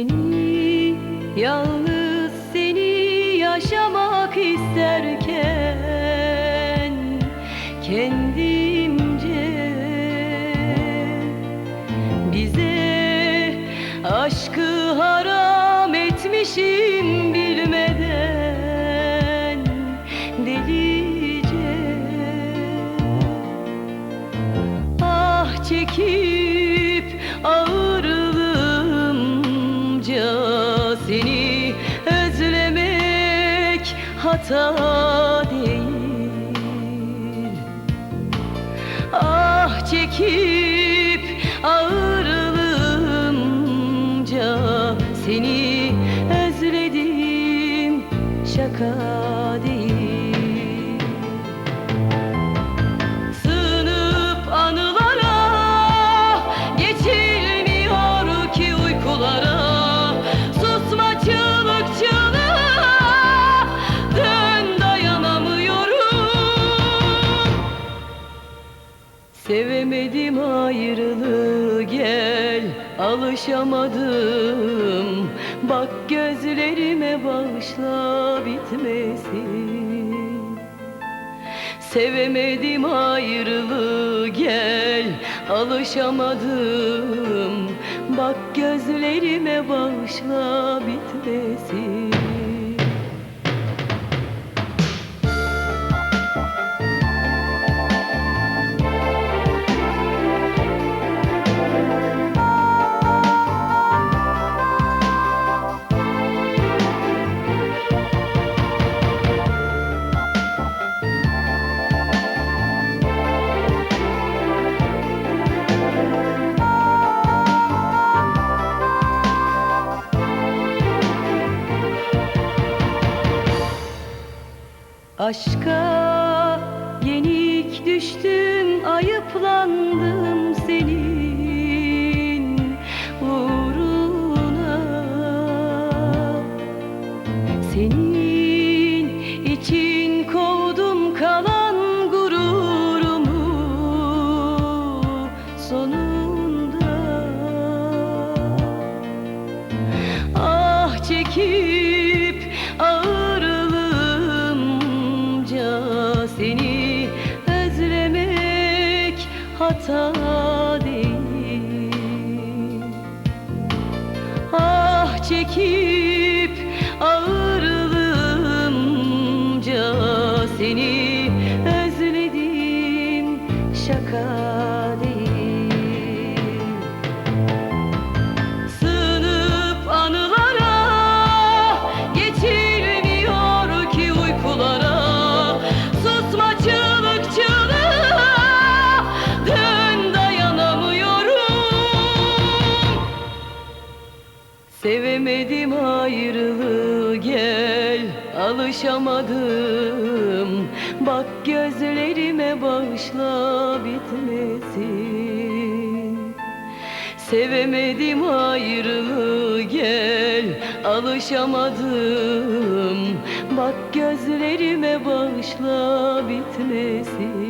Seni yalnız seni yaşamak isterken kendimce bize aşkı haram etmişim bilmeden delice. Ah çekip hata değil Ah çekip ağırlığımca seni özledim şaka değil Sevemedim ayrılığı gel Alışamadım. Bak gözlerime bağışla bitmesin. Sevemedim ayrılığı gel Alışamadım. Bak gözlerime bağışla bitmesin Aşka yenik düştüm, ayıplandım senin uğruna. Senin hata Ah çekip ağırlığımca seni Sevemedim ayrılığı gel Alışamadım. Bak gözlerime bağışla bitmesin. Sevemedim ayrılığı gel Alışamadım. Bak gözlerime bağışla bitmesin